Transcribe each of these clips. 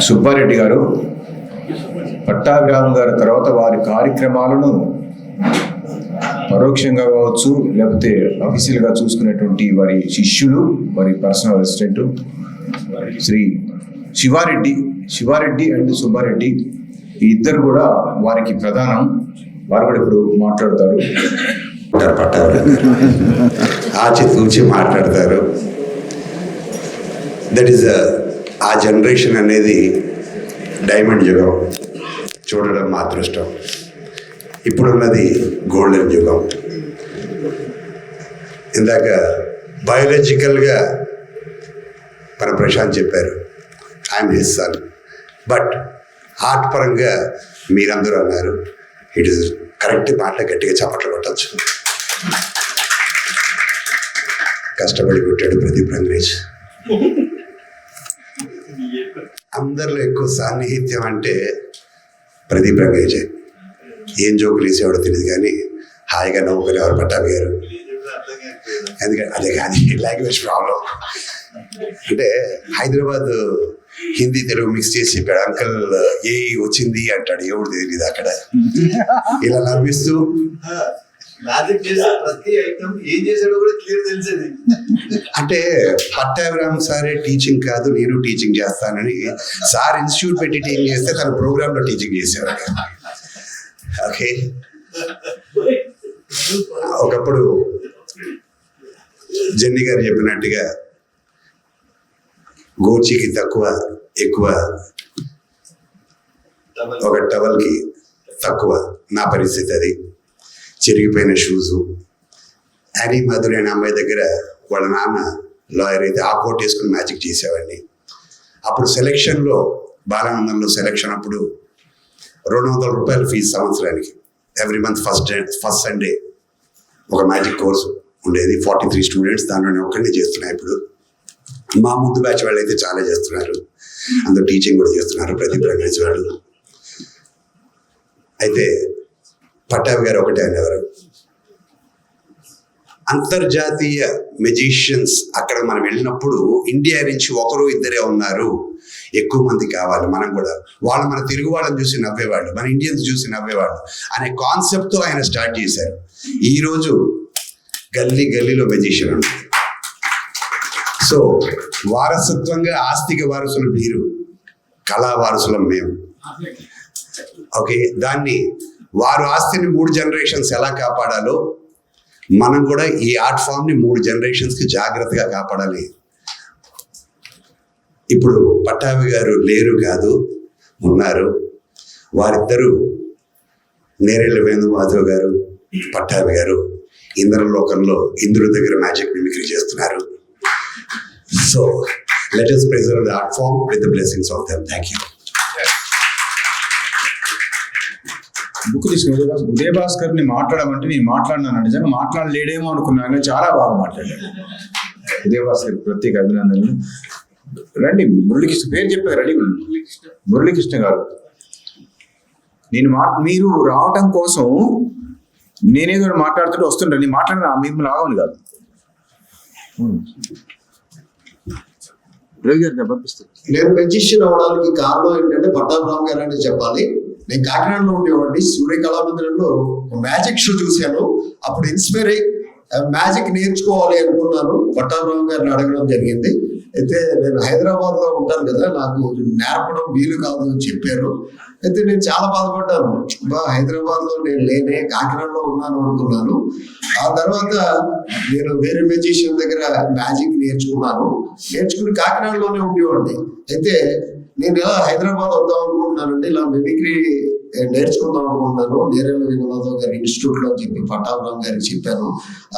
సుబ్బారెడ్డి గారు పట్టాభిరామ్ గారి తర్వాత వారి కార్యక్రమాలను పరోక్షంగా కావచ్చు లేకపోతే అఫీషియల్గా చూసుకునేటువంటి వారి శిష్యులు వారి personal assistant Shri Sivareddy Sivareddy and Subbareddy ఈ ఇద్దరు కూడా వారికి ప్రధానం. వారు కూడా ఇప్పుడు మాట్లాడతారు. ఉంటారు పట్టారు ఆచి తూచి మాట్లాడతారు. దట్ ఈస్ ఆ జనరేషన్ అనేది డైమండ్ యుగం చూడడం మా అదృష్టం. ఇప్పుడున్నది గోల్డెన్ యుగం. ఇందాక బయాలజికల్గా మన ప్రశాంత్ చెప్పారు I'm his son. But art పరంగా మీరందరూ అన్నారు ఇట్ ఇస్ కరెక్ట్ మాట గట్టిగా చప్పట్లు కొట్టచ్చు. కష్టపడి కొట్టాడు ప్రదీప్ రంగరేజ్ అందరిలో ఎక్కువ సాన్నిహిత్యం అంటే ప్రదీప్ రంగయ్య ఏం జోకులు వేసేవాడో తెలియదు కానీ హాయిగా నవ్వుకుని ఎవరు పట్టాభి గారు. ఎందుకంటే అదే కానీ లాంగ్వేజ్ ప్రాబ్లం అంటే హైదరాబాద్ హిందీ తెలుగు మిక్స్ చేసి చెప్పాడు అంకల్ ఏ వచ్చింది? అంటాడు. ఎవడు తెలియదు అక్కడ. ఇలా నవ్విస్తూ మ్యాజిక్ చేసే ప్రతి ఐటమ్ ఏం చేశాడో కూడా క్లియర్ తెలిసేది. అంటే పట్టాభిరామ్ సారే టీచింగ్ కాదు నేను టీచింగ్ చేస్తానని సార్ ఇన్స్టిట్యూట్ పెట్టి టీచింగ్ చేస్తే తన ప్రోగ్రామ్లో టీచింగ్ చేసేవాడు. ఓకే ఒకప్పుడు జెన్నీ గారు చెప్పినట్టుగా గోచికి తక్కువ ఎక్కువ ఒక టవల్కి తక్కువ. నా పరిస్థితి అది. చిరిగిపోయిన షూజు అని మాధురి అనే అమ్మాయి దగ్గర వాళ్ళ నాన్న లాయర్ అయితే ఆ కోట్ వేసుకుని మ్యాజిక్ చేసేవాడిని. అప్పుడు సెలెక్షన్లో బాలానందంలో సెలెక్షన్ అప్పుడు రెండు వందల రూపాయలు ఫీజు సంవత్సరానికి. Every month first day first Sunday ఒక మ్యాజిక్ కోర్సు ఉండేది. ఫార్టీ త్రీ స్టూడెంట్స్ దానిలోనే ఒక్కడిని చేస్తున్నాయి ఇప్పుడు. మా ముందు బ్యాచ్ వాళ్ళు అయితే చాలా చేస్తున్నారు. అందరూ టీచింగ్ కూడా చేస్తున్నారు. ప్రతి రంగేష్ వాళ్ళు అయితే పట్టాభి గారు ఒకటే అనేవారు. అంతర్జాతీయ మెజిషియన్స్ అక్కడ మనం వెళ్ళినప్పుడు ఇండియా నుంచి ఒకరు ఇద్దరే ఉన్నారు. ఎక్కువ మంది కావాలి మనం కూడా. వాళ్ళు మన తెలుగు వాళ్ళని చూసి నవ్వేవాళ్ళు మన ఇండియన్స్ చూసి నవ్వేవాళ్ళు అనే కాన్సెప్ట్తో ఆయన స్టార్ట్ చేశారు. ఈరోజు గల్లీ గల్లీలో మెజిషియన్ ఉంది సో వారసత్వంగా ఆస్తిక వారసులు మీరు కళా వారసులం మేము. ఓకే దాన్ని వారు ఆస్తిని మూడు జనరేషన్స్ ఎలా కాపాడాలో మనం కూడా ఈ ఆర్ట్ ఫామ్ని మూడు జనరేషన్స్కి జాగ్రత్తగా కాపాడాలి ఇప్పుడు పట్టాభి గారు లేరు కాదు ఉన్నారు వారిద్దరూ నేరెళ్ళ వేణుమాధవ్ గారు పట్టాభి గారు ఇంద్రలోకంలో ఇంద్రుడి దగ్గర మ్యాజిక్ మిమిక్రీ చేస్తున్నారు so let us preserve the art form with the blessings of them. Thank you. Book తీసుకుని ఉదయ భాస్కర్ ఉదయ భాస్కర్ని మాట్లాడమంటే నేను మాట్లాడినాను. నిజంగా మాట్లాడలేడేమో అనుకున్నాను కానీ చాలా బాగా మాట్లాడాడు. ఉదయ భాస్కర్ ప్రత్యేక అభినందనలు. రండి మురళీకృష్ణ పేరు చెప్పారు రెడీ. మురళీకృష్ణ గారు నేను మా మీరు రావటం కోసం నేనేదో మాట్లాడుతుంటే వస్తుంటా నేను మాట్లాడిన మిమ్మల్ని ఆగమని కాదు. రవి గారిని పంపిస్తాను. నేను మెజిషియన్ అవడానికి కారణం ఏంటంటే పట్టాభిరామ్ గారు అని చెప్పాలి. నేను కాకినాడలో ఉండేవాడిని సూర్య కళామందిరంలో మ్యాజిక్ షో చూశాను. అప్పుడు ఇన్స్పైర్ అయ్యి మ్యాజిక్ నేర్చుకోవాలి అనుకున్నాను. పట్టాభిరామ్ గారిని అడగడం జరిగింది. అయితే నేను హైదరాబాద్లో ఉంటాను కదా నాకు నేర్పడం వీలు కాదు అని చెప్పారు. అయితే నేను చాలా బాధపడ్డాను. బా హైదరాబాద్లో నేను లేనే కాకినాడలో ఉన్నాను అనుకున్నాను. ఆ తర్వాత నేను వేరే మ్యూజిషియన్ దగ్గర మ్యాజిక్ నేర్చుకున్నాను. నేర్చుకుని కాకినాడలోనే ఉండేవాడిని. అయితే నేను ఇలా హైదరాబాద్ వద్దాం అనుకుంటున్నానంటే ఇలా మిమిక్రీ నేర్చుకుందాం అనుకుంటున్నాను. నేరేళ్ళ వినోదరావు గారి ఇన్స్టిట్యూట్లో అని చెప్పి పట్టాభిరామ్ గారికి చెప్పాను.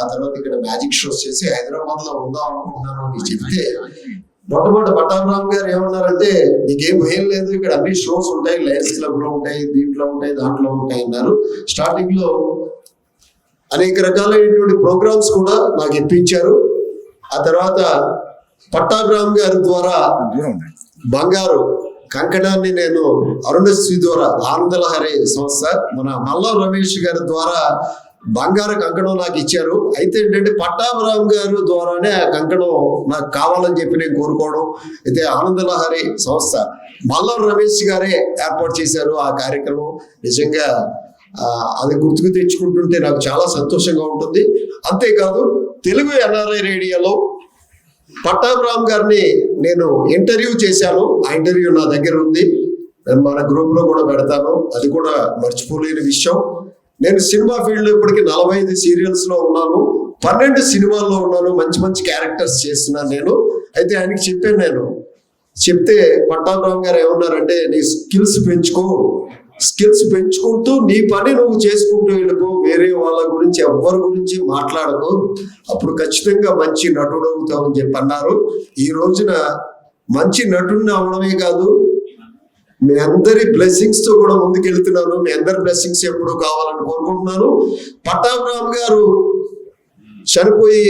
ఆ తర్వాత ఇక్కడ మ్యాజిక్ షోస్ చేసి హైదరాబాద్లో ఉందాం అనుకుంటున్నాను అని చెప్తే మొట్టమొదటి పట్టాభిరామ్ గారు ఏమన్నారంటే నీకేం భయం లేదు ఇక్కడ అన్ని షోస్ ఉంటాయి లయన్స్ క్లబ్లో ఉంటాయి దీంట్లో ఉంటాయి దాంట్లో ఉంటాయి అన్నారు. స్టార్టింగ్లో అనేక రకాలైనటువంటి ప్రోగ్రామ్స్ కూడా నాకు ఇప్పించారు. ఆ తర్వాత పట్టాభరామ్ గారి ద్వారా బంగారు కంకణాన్ని నేను అరుణశ్రీ ద్వారా ఆనందలహరి సంస్థ మన మల్లా రమేష్ గారి ద్వారా బంగారు కంకణం నాకు ఇచ్చారు. అయితే ఏంటంటే పట్టాభిరామ్ గారు ద్వారానే ఆ కంకణం నాకు కావాలని చెప్పి నేను కోరుకోవడం. అయితే ఆనందలహరి సంస్థ మల్లం రమేష్ గారే ఏర్పాటు చేశారు ఆ కార్యక్రమం. నిజంగా అది గుర్తుకు తెచ్చుకుంటుంటే నాకు చాలా సంతోషంగా ఉంటుంది. అంతేకాదు తెలుగు ఎన్ఆర్ఐ రేడియోలో పట్టాభిరామ్ గారిని నేను ఇంటర్వ్యూ చేశాను. ఆ ఇంటర్వ్యూ నా దగ్గర ఉంది. నేను మన గ్రూప్లో కూడా పెడతాను. అది కూడా మర్చిపోలేని విషయం. నేను సినిమా ఫీల్డ్లో ఇప్పటికి నలభై ఐదు సీరియల్స్లో ఉన్నాను. పన్నెండు సినిమాల్లో ఉన్నాను. మంచి మంచి క్యారెక్టర్స్ చేస్తున్నాను నేను. అయితే ఆయనకి చెప్పాను నేను. చెప్తే పట్టాభిరామ్ గారు ఏమన్నారంటే నీ స్కిల్స్ పెంచుకో. స్కిల్స్ పెంచుకుంటూ నీ పని నువ్వు చేసుకుంటూ వెళ్ళిపో. వేరే వాళ్ళ గురించి ఎవ్వరి గురించి మాట్లాడకు. అప్పుడు ఖచ్చితంగా మంచి నటుడు అవుతావు అని చెప్పి అన్నారు ఈ రోజున మంచి నటుడిని అవడమే కాదు మీ అందరి బ్లెస్సింగ్స్తో కూడా ముందుకెళ్తున్నాను. మీ అందరి బ్లెస్సింగ్స్ ఎప్పుడు కావాలని కోరుకుంటున్నాను. పట్టాభిరామ్ గారు చనిపోయి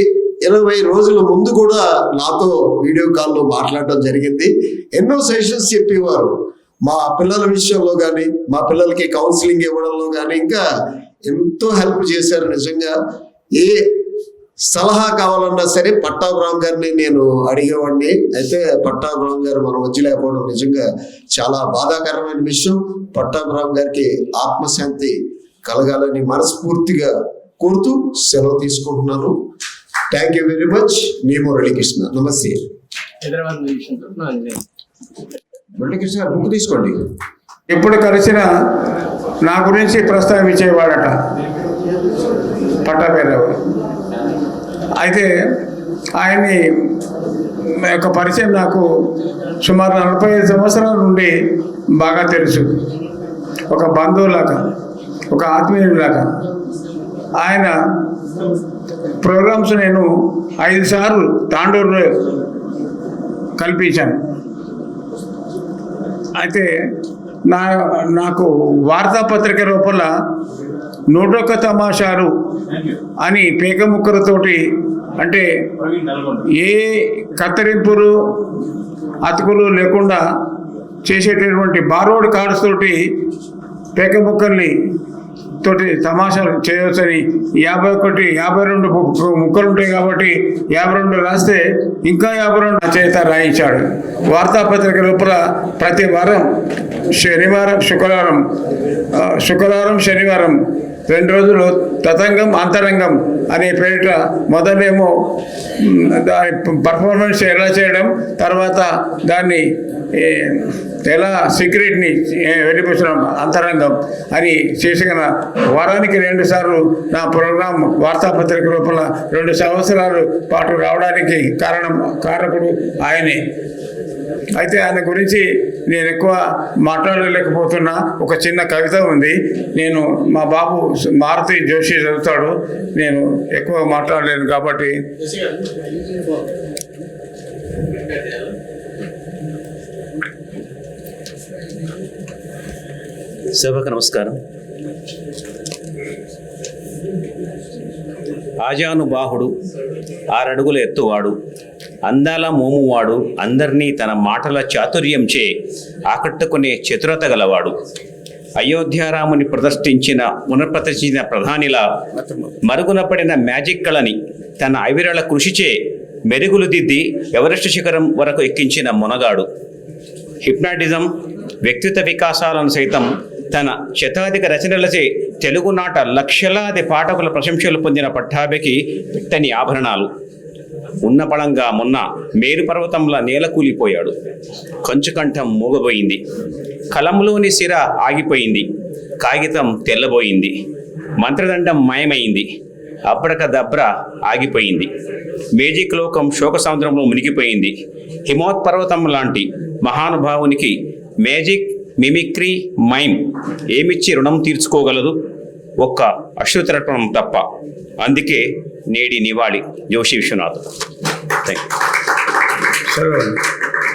ఇరవై రోజుల ముందు కూడా నాతో వీడియో కాల్లో మాట్లాడటం జరిగింది. ఎన్నో సెషన్స్ చెప్పేవారు. మా పిల్లల విషయంలో కానీ మా పిల్లలకి కౌన్సిలింగ్ ఇవ్వడంలో కానీ ఇంకా ఎంతో హెల్ప్ చేశారు నిజంగా. ఏ సలహా కావాలన్నా సరే పట్టాభరామ్ గారిని నేను అడిగేవాడిని. అయితే పట్టాభరామ్ గారు మన మధ్య లేకపోవడం నిజంగా చాలా బాధాకరమైన విషయం. పట్టాభరామ్ గారికి ఆత్మశాంతి కలగాలని మనస్ఫూర్తిగా కోరుతూ సెలవు తీసుకుంటున్నాను. థ్యాంక్ యూ వెరీ మచ్ మేము మురళీకృష్ణ. నమస్తే. హైదరాబాద్ మురళీకృష్ణ గారు బుక్ తీసుకోండి. ఎప్పుడు కలిసినా నా గురించి ప్రస్తావించేవాడట పట్టాభిరావు అయితే ఆయన్ని యొక్క పరిచయం నాకు సుమారు నలభై ఐదు సంవత్సరాల నుండి బాగా తెలుసు. ఒక బంధువులాగా ఒక ఆత్మీయులాగా ఆయన ప్రోగ్రామ్స్ నేను ఐదు సార్లు తాండూరులో కల్పించాను. అయితే నా నాకు వార్తాపత్రిక లోపల నూటొక్క తమాషాలు అని పేకముక్కలతోటి అంటే ఏ కత్తిరింపులు అతుకులు లేకుండా చేసేటటువంటి బారోడ్ కార్డ్స్ తోటి పేకముక్కల్ని తోటి తమాషాలు చేయవచ్చని యాభై ఒకటి యాభై రెండు ముక్కలు ఉంటాయి కాబట్టి యాభై రెండు రాస్తే ఇంకా యాభై రెండు చేత రాయించాడు. వార్తాపత్రిక లోపల ప్రతి వారం శనివారం శుక్రవారం శుక్రవారం శనివారం రెండు రోజులు తతంగం అంతరంగం అనే పేరిట మొదలేమో దాని పర్ఫార్మెన్స్ ఎలా చేయడం తర్వాత దాన్ని ఎలా సీక్రెట్ని వెళ్ళిపించడం అంతరంగం అని చేసిన వారానికి రెండు సార్లు నా ప్రోగ్రాం వార్తాపత్రిక రూపంలో రెండు సంవత్సరాలు పాటు రావడానికి కారణం కారకుడు ఆయనే. అయితే ఆయన గురించి నేను ఎక్కువ మాట్లాడలేకపోతున్నా. ఒక చిన్న కవిత ఉంది. నేను మా బాబు మారుతి జోషి చదువుతాడు. నేను ఎక్కువ మాట్లాడలేను కాబట్టి. సభకు నమస్కారం. ఆజానుబాహుడు ఆరడుగుల ఎత్తువాడు. అందాల మోమువాడు అందరినీ తన మాటల చాతుర్యంచే ఆకట్టుకునే చతురత గలవాడు. అయోధ్యారాముని ప్రదర్శించిన పునఃప్రతిష్ఠించిన ప్రధానిలా మరుగున పడిన మ్యాజిక్ కళని తన అవిరళ కృషిచే మెరుగులు దిద్ది ఎవరెస్ట్ శిఖరం వరకు ఎక్కించిన మునగాడు. హిప్నాటిజం వ్యక్తిత్వ వికాసాలను సైతం తన శతాధిక రచనలచే తెలుగునాట లక్షలాది పాఠకుల ప్రశంసలు పొందిన పట్టాభికి పెట్టని ఆభరణాలు. ఉన్న పడంగా మొన్న మేరు పర్వతంలా నేలకూలిపోయాడు. కంచుకంఠం మూగబోయింది. కలంలోని సిర ఆగిపోయింది. కాగితం తెల్లబోయింది. మంత్రదండం మాయమైంది. అబ్బడకదబ్ర ఆగిపోయింది. మేజిక్ లోకం శోక సముద్రంలో మునిగిపోయింది. హిమోత్పర్వతం లాంటి మహానుభావునికి మేజిక్ మిమిక్రీ మైమ్ ఏమిచ్చి రుణం తీర్చుకోగలదు? ఒక్క అశ్వతరత్నం తప్ప. అందుకే నేడి నివాళి జోషి విశ్వనాథ్. Thank you